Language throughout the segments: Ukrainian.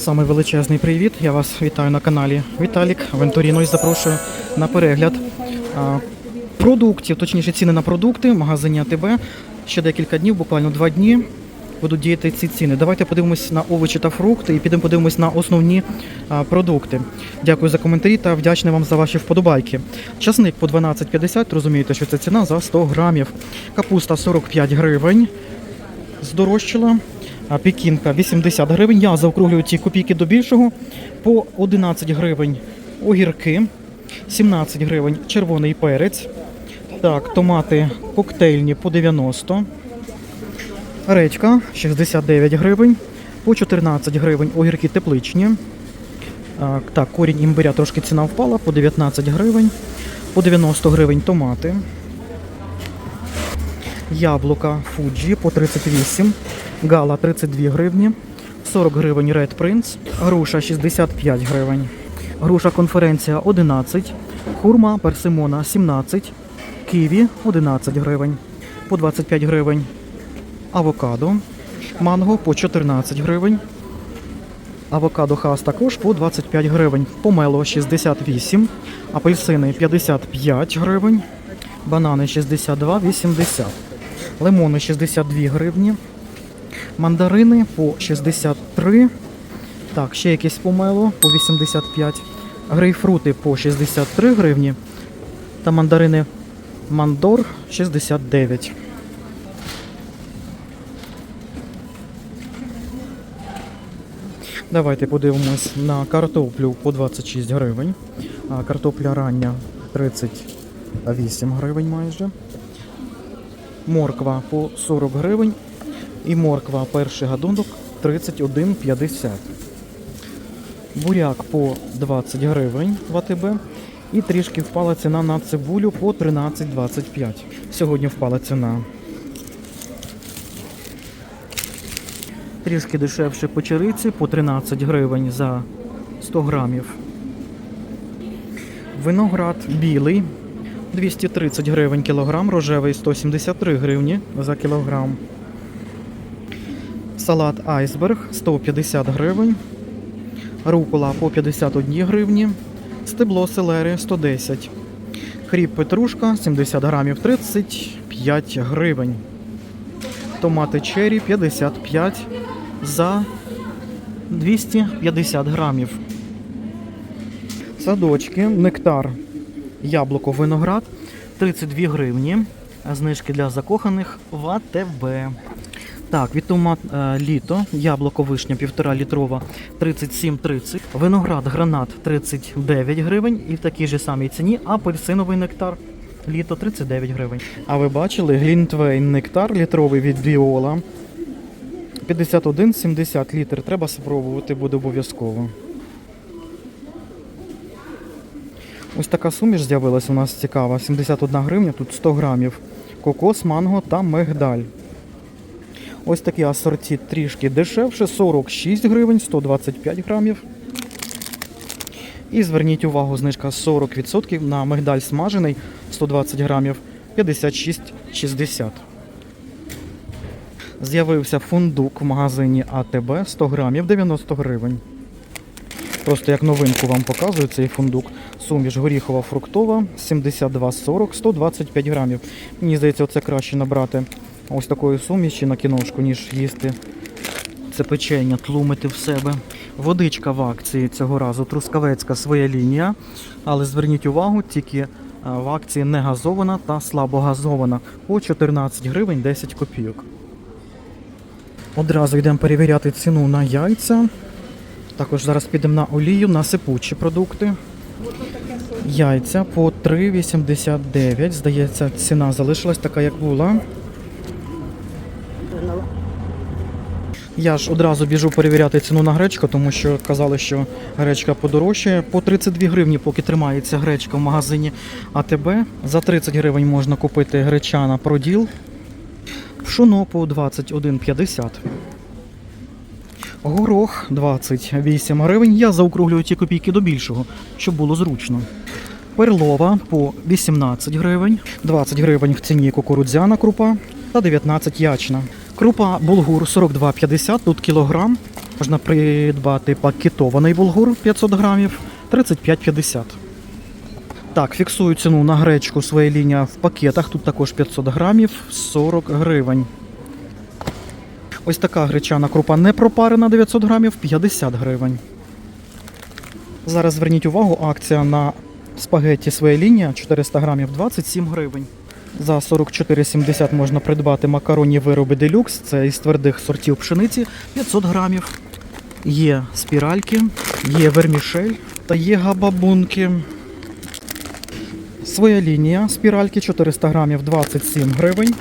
Саме величезний привіт. Я вас вітаю на каналі Віталік Венторіно і запрошую на перегляд продуктів, точніше ціни на продукти магазині АТБ. Ще декілька днів, буквально два дні. Будуть діяти ці ціни. Давайте подивимось на овочі та фрукти і підемо подивимось на основні продукти. Дякую за коментарі та вдячний вам за ваші вподобайки. Часник по 12,50, розумієте, що це ціна за 100 грамів. Капуста 45 гривень здорожчала. А пекінка 80 гривень. Я заокруглюю ці копійки до більшого. По 11 гривень огірки, 17 гривень червоний перець. Так, томати коктейльні по 90. Редька 69 гривень. По 14 гривень огірки тепличні. Так, корінь імбиря трошки ціна впала по 19 гривень. По 90 гривень томати. Яблука Fuji по 38, Гала 32 гривні, 40 гривень Red Prince, груша 65 гривень, груша конференція 11, хурма персимона 17, ківі 11 гривень, по 25 гривень, авокадо, манго по 14 гривень, авокадо хас також по 25 гривень, помело 68, апельсини 55 гривень, банани 62,80. Лимони 62 гривні. Мандарини по 63. Так, ще якесь помело по 85. Грейпфрути по 63 гривні. Та мандарини Мандор 69. Давайте подивимось на картоплю по 26 гривень. Картопля рання 38 гривень майже. Морква по 40 гривень і морква перший гадунок 31,50. Буряк по 20 гривень в АТБ. І трішки впала ціна на цибулю по 13,25. Сьогодні впала ціна. Трішки дешевше печериці по 13 гривень за 100 грамів. Виноград білий 230 гривень кілограм, рожевий 173 гривні за кілограм. Салат айсберг 150 гривень. Рукола по 51 гривні. Стебло селери 110. Хріб петрушка 70 грамів 35 гривень. Томати черрі 55 за 250 грамів. Садочки, нектар Яблуко виноград 32 гривні. Знижки для закоханих в АТБ. Так, від томат е, літо, яблуко вишня 1,5 літрова 37,30. Виноград гранат 39 гривень і в такій же самій ціні апельсиновий нектар літо 39 гривень. А ви бачили глінтвейн нектар літровий від Віола 51,70 літр. Треба спробувати буде обов'язково. Ось така суміш з'явилася у нас цікава. 71 гривня, тут 100 грамів. Кокос, манго та мигдаль. Ось такі асорті трішки дешевше, 46 гривень, 125 грамів. І зверніть увагу, знижка 40% на мигдаль смажений 120 грамів 56,60. З'явився фундук в магазині АТБ 100 грамів 90 гривень. Просто як новинку вам показую цей фундук. Суміш горіхова фруктова 72,40, 125 грамів. Мені здається, оце краще набрати ось такої суміші на кіношку, ніж їсти це печення, тлумити в себе. Водичка в акції цього разу трускавецька своя лінія. Але зверніть увагу, тільки в акції не газована та слабогазована по 14 гривень 10 копійок. Одразу йдемо перевіряти ціну на яйця. Також зараз підемо на олію, на сипучі продукти. Яйця по 3,89. Здається, ціна залишилась така, як була. Я ж одразу біжу перевіряти ціну на гречку, тому що казали, що гречка подорожчає. По 32 гривні, поки тримається гречка в магазині АТБ. За 30 гривень можна купити гречана проділ. Пшоно по 21,50. Горох 28 гривень. Я заокруглюю ті копійки до більшого, щоб було зручно. Перлова по 18 гривень, 20 гривень в ціні кукурудзяна крупа та 19 ячна. Крупа булгур 42,50, тут кілограм. Можна придбати пакетований булгур 500 грамів 35,50. Так, фіксую ціну на гречку своя лінія в пакетах. Тут також 500 грамів 40 гривень. Ось така гречана крупа не пропарена 900 грамів 50 гривень. Зараз зверніть увагу, акція на спагетті своя лінія 400 грамів 27 гривень. За 44,70 можна придбати макаронні вироби делюкс. Це із твердих сортів пшениці 500 грамів. Є спіральки, є вермішель та є габабунки. Своя лінія спіральки 400 грамів 27 гривень.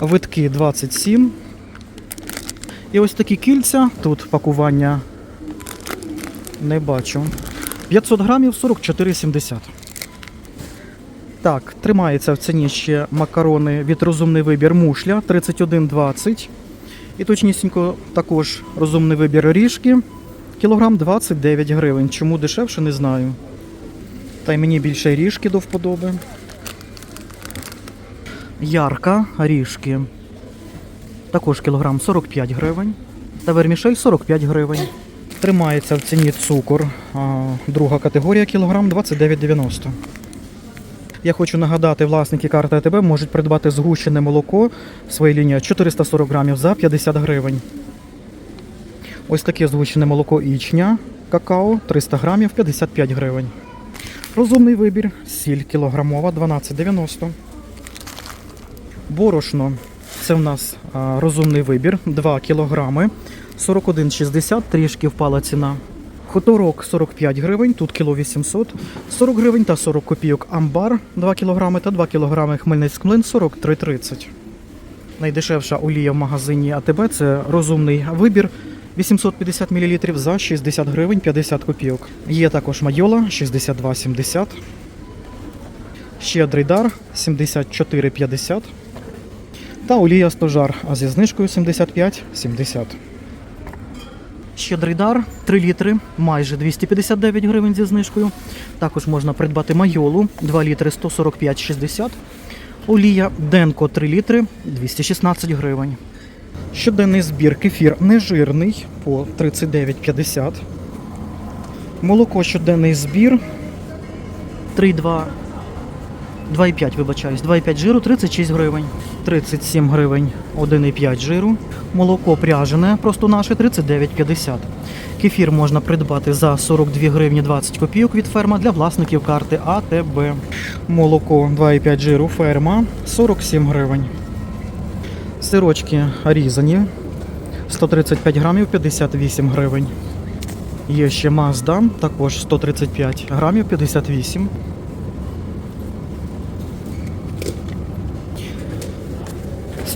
Витки 27. І ось такі кільця. Тут пакування не бачу. 500 грамів 44,70. Так, тримається в ціні ще макарони від розумний вибір мушля 31,20. І точнісінько також розумний вибір ріжки. Кілограм 29 гривень. Чому дешевше, не знаю. Та й мені більше ріжки до вподоби. Ярка ріжки. Також кілограм 45 гривень. Та вермішель 45 гривень. Тримається в ціні цукор. Друга категорія кілограм 29,90. Я хочу нагадати, власники карти АТБ можуть придбати згущене молоко своєї лінії 440 грамів за 50 гривень. Ось таке згущене молоко ічня какао 300 грамів 55 гривень. Розумний вибір, сіль кілограмова 12,90. Борошно. Це в нас розумний вибір 2 кілограми 41,60, трішки впала ціна. Хуторок 45 гривень, тут кіло 800, 40 гривень та 40 копійок амбар 2 кілограми та 2 кілограми хмельницький млин 43,30. Найдешевша олія в магазині АТБ це розумний вибір 850 мл за 60 гривень 50 копійок. Є також майола 62,70. Щедрий дар 74,50. Та олія стожар, зі знижкою 75,70. Щедрий дар 3 літри, майже 259 гривень зі знижкою. Також можна придбати майолу 2 літри 145,60. Олія Денко 3 літри 216 гривень. Щоденний збір кефір нежирний по 39,50. Молоко щоденний збір 3,2. 2,5, вибачаюсь, 2,5 жиру 36 гривень, 37 гривень 1,5 жиру. Молоко пряжене, просто наше 39,50. Кефір можна придбати за 42 гривні 20 копійок від ферма для власників карти АТБ. Молоко 2,5 жиру ферма 47 гривень. Сирочки різані 135 грамів 58 гривень. Є ще Mazda, також 135 грамів 58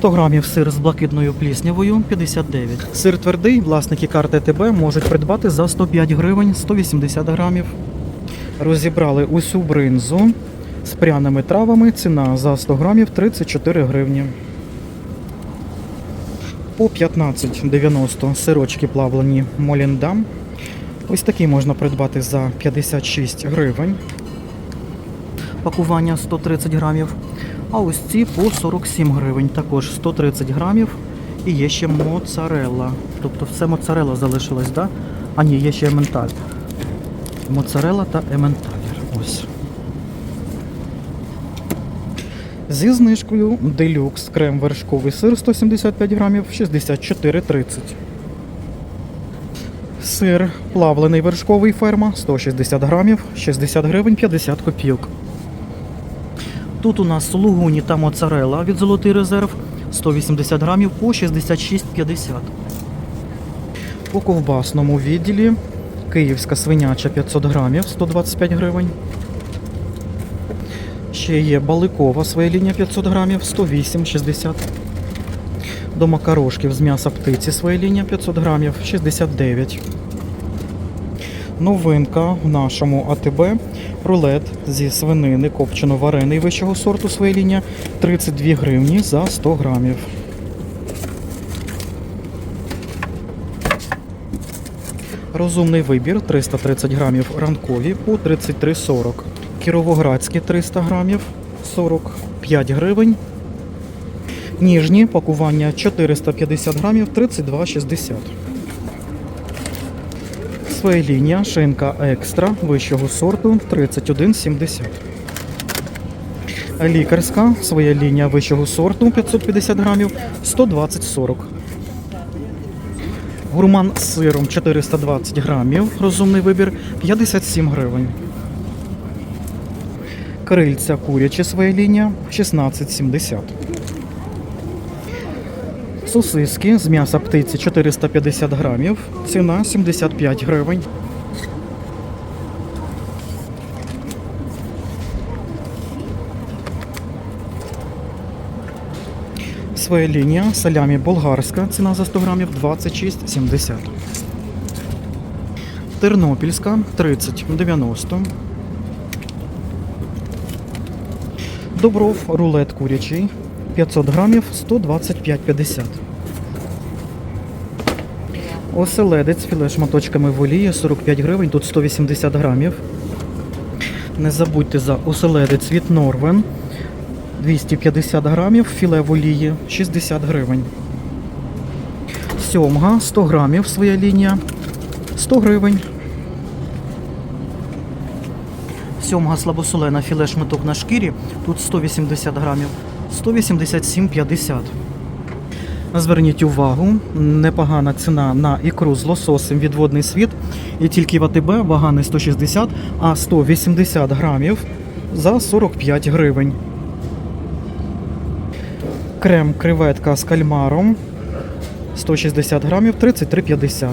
100 грамів сир з блакитною пліснявою 59. Сир твердий, власники карти ТБ можуть придбати за 105 гривень 180 грамів. Розібрали усю бринзу з пряними травами. Ціна за 100 грамів 34 гривні. По 15,90 сирочки плавлені Моліндам. Ось такі можна придбати за 56 гривень. Пакування 130 грамів. А ось ці по 47 гривень, також 130 грамів. І є ще моцарелла. Тобто все моцарелла залишилось, да? А ні, є ще ементаль. Моцарелла та ементаль. Ось. Зі знижкою делюкс крем вершковий сир 175 грамів 64,30. Сир плавлений вершковий ферма 160 грамів 60 гривень 50 копійок. Тут у нас сулугуні та моцарелла від золотий резерв 180 грамів по 66,50. По ковбасному відділі київська свиняча 500 грамів 125 гривень. Ще є баликова своя лінія 500 грамів 108,60. До макарошків з м'яса птиці своя лінія 500 грамів 69. Новинка в нашому АТБ рулет зі свинини копчено варений вищого сорту своя лінія 32 гривні за 100 грамів. Розумний вибір 330 грамів ранкові по 33,40. Кіровоградські 300 грамів 45 гривень. Ніжні пакування 450 грамів 32,60. Своя лінія, шинка екстра вищого сорту 31,70. Лікарська, своя лінія вищого сорту 550 грамів 120,40. Гурман з сиром 420 грамів, розумний вибір 57 гривень. Крильця курячі своя лінія 16,70. Сосиски з м'яса птиці 450 грамів, ціна 75 гривень. Своя лінія салямі болгарська, ціна за 100 грамів 26,70. Тернопільська 30,90. Добров рулет курячий 500 грамів 125,50. Оселедець філе шматочками в олії 45 гривень, тут 180 грамів. Не забудьте за оселедець від Норвен 250 грамів, філе в олії 60 гривень. Сьомга 100 грамів своя лінія 100 гривень. Сьомга слабосолена філе шматок на шкірі, тут 180 грамів, 187,50. Зверніть увагу, непогана ціна на ікру з лососем від водний світ. І тільки в АТБ вага не 160, а 180 грамів за 45 гривень. Крем креветка з кальмаром 160 грамів 33,50.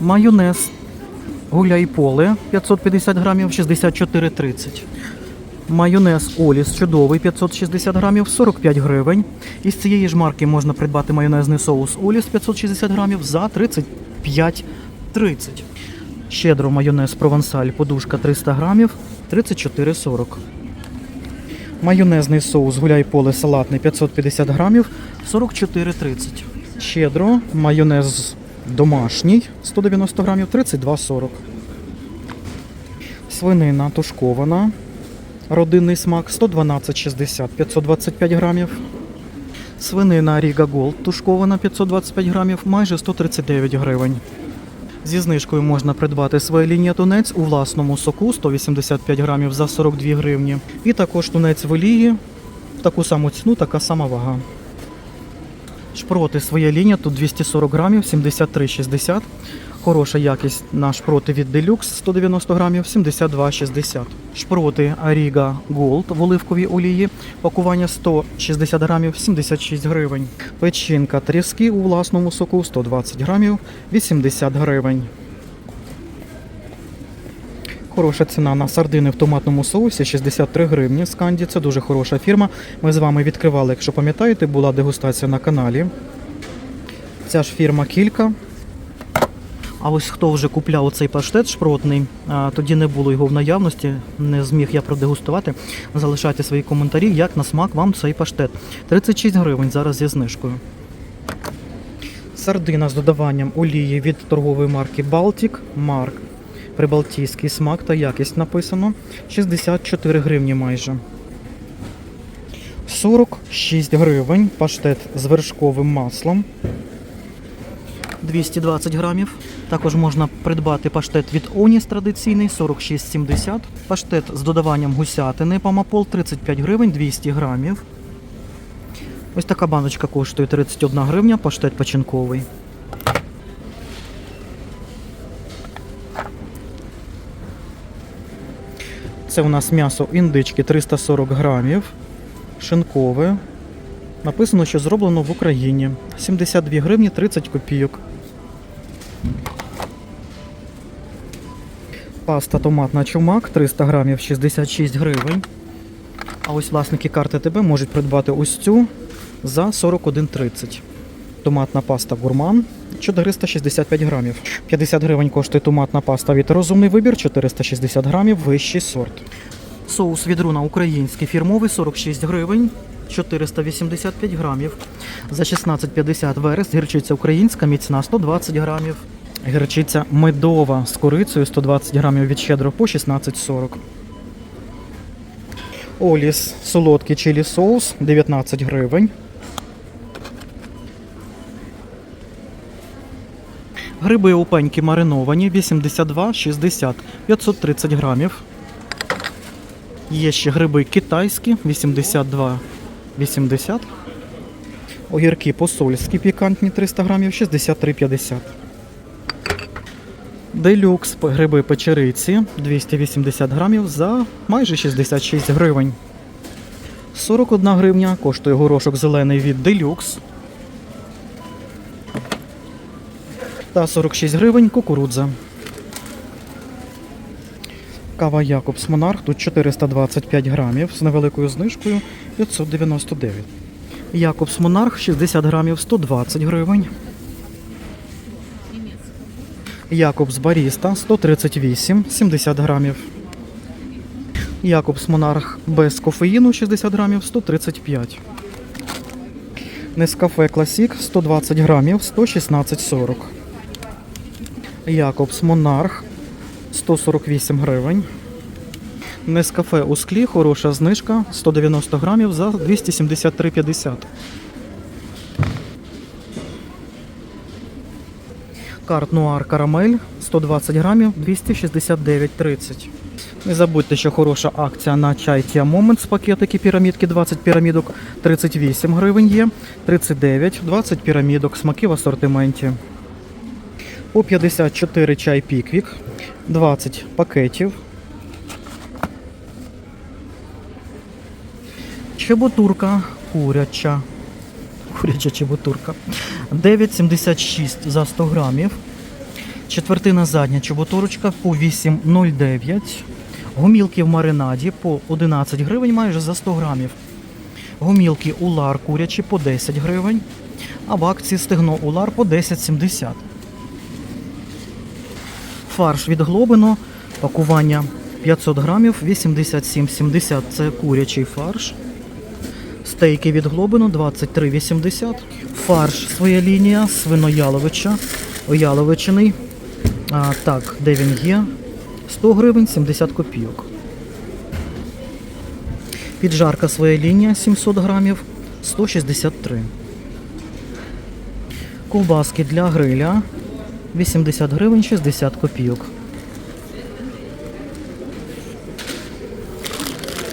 Майонез гуляй поле 550 грамів 64,30. Майонез Оліс чудовий 560 грамів 45 гривень. Із цієї ж марки можна придбати майонезний соус Оліс 560 грамів за 35,30. Щедро майонез провансаль подушка 300 грамів 34,40. Майонезний соус гуляй поле салатний 550 грамів 44,30. Щедро майонез домашній 190 грамів 32,40. Свинина тушкована. Родинний смак 112,60 525 грамів. Свинина Ріга Голд тушкована 525 грамів, майже 139 гривень. Зі знижкою можна придбати своя лінія тунець у власному соку 185 грамів за 42 гривні. І також тунець в олії, таку саму ціну, така сама вага. Шпроти своя лінія, тут 240 грамів, 73,60. Хороша якість на шпроти від Deluxe 190 грамів, 72,60. Шпроти Ariga Gold в оливковій олії, пакування 160 грамів, 76 гривень. Печінка тріски у власному соку 120 грамів, 80 гривень. Хороша ціна на сардини в томатному соусі 63 гривні. Сканді це дуже хороша фірма. Ми з вами відкривали, якщо пам'ятаєте, була дегустація на каналі. Ця ж фірма кілька. А ось хто вже купляв оцей паштет шпротний, тоді не було його в наявності, не зміг я продегустувати. Залишайте свої коментарі, як на смак вам цей паштет. 36 гривень зараз зі знижкою. Сардина з додаванням олії від торгової марки Балтік. Марк. Прибалтійський смак та якість написано. 64 гривні майже. 46 гривень. Паштет з вершковим маслом. 220 грамів. Також можна придбати паштет від Оніс традиційний 46,70. Паштет з додаванням гусятини Памапол 35 гривень 200 грамів. Ось така баночка коштує 31 гривня, паштет печінковий. Це у нас м'ясо індички 340 грамів, шинкове. Написано, що зроблено в Україні. 72 гривні 30 копійок. Паста томатна чумак 300 грамів 66 гривень. А ось власники карти ТБ можуть придбати ось цю за 41,30. Томатна паста гурман 465 грамів. 50 гривень коштує томатна паста від розумний вибір 460 грамів, вищий сорт. Соус від руна український фірмовий 46 гривень. 485 грамів. За 16,50 верес гірчиця українська міцна 120 грамів. Гірчиця медова з корицею 120 грамів від щедро по 16,40. Оліс солодкий чилі соус 19 гривень. Гриби опеньки мариновані 82,60 530 грамів. Є ще гриби китайські 82,80. Огірки посольські пікантні 300 грамів 63,50. Делюкс гриби печериці 280 грамів за майже 66 гривень. 41 гривня коштує горошок зелений від Делюкс. Та 46 гривень кукурудза. Кава Якобс Монарх тут 425 грамів з невеликою знижкою 599. Якобс Монарх 60 грамів 120 гривень. Якобс Баріста 138 70 грамів. Якобс Монарх без кофеїну 60 грамів 135. Нескафе Класік 120 грамів 116,40. Якобс Монарх 148 гривень. Нескафе у склі хороша знижка 190 грамів за 273,50. Карт Нуар Карамель 120 грамів 269,30. Не забудьте, що хороша акція на чай Tia Moments пакетики пірамідки 20 пірамідок 38 гривень є, 39, 20 пірамідок, смаки в асортименті. По 54 чай Піквік, 20 пакетів. Чеботурка куряча. Куряча чеботурка. 9,76 за 100 грамів. Четвертина задня чеботурочка по 8,09. Гомілки в маринаді по 11 гривень майже за 100 грамів. Гомілки улар курячі по 10 гривень. А в акції стегно улар по 10,70. Фарш від глобино. Пакування 500 грамів 87,70. Це курячий фарш. Стейки від глобину 23,80. Фарш своя лінія свинояловича. Ояловичиний. А, так, де він є? 100 гривень 70 копійок. Піджарка своя лінія 700 грамів 163. Ковбаски для гриля 80 гривень 60 копійок.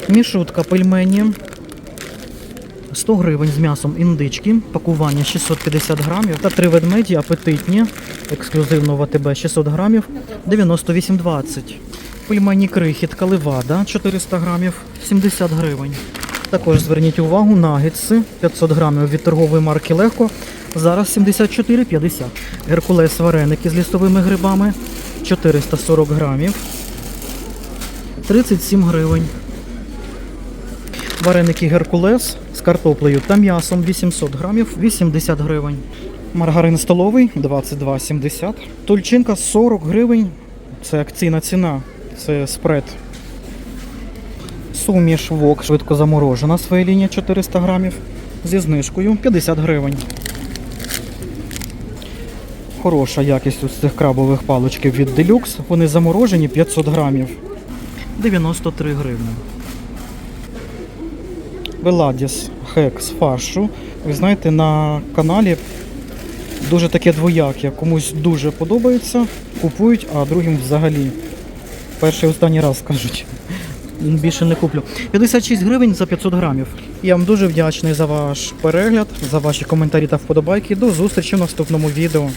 Мішутка пельмені 100 гривень з м'ясом індички, пакування 650 грамів та три ведмеді апетитні, ексклюзивно в АТБ 600 грамів, 98,20. Пельмені крихітка левада 400 грамів, 70 гривень. Також зверніть увагу нагетси 500 грамів від торгової марки Легко. Зараз 74,50. Геркулес вареники з лісовими грибами 440 грамів, 37 гривень. Вареники Геркулес з картоплею та м'ясом 800 грамів 80 гривень. Маргарин столовий 22,70. Тульчинка 40 гривень. Це акційна ціна. Це спред. Суміш вок швидко заморожена своя лінія 400 грамів. Зі знижкою 50 гривень. Хороша якість ось цих крабових палочків від Deluxe. Вони заморожені 500 грамів. 93 гривні. Веладіс хек з фаршу. Ви знаєте, на каналі дуже таке двояке. Комусь дуже подобається, купують, а другим взагалі. Перший останній раз кажуть. Більше не куплю. 56 гривень за 500 грамів. Я вам дуже вдячний за ваш перегляд, за ваші коментарі та вподобайки. До зустрічі в наступному відео.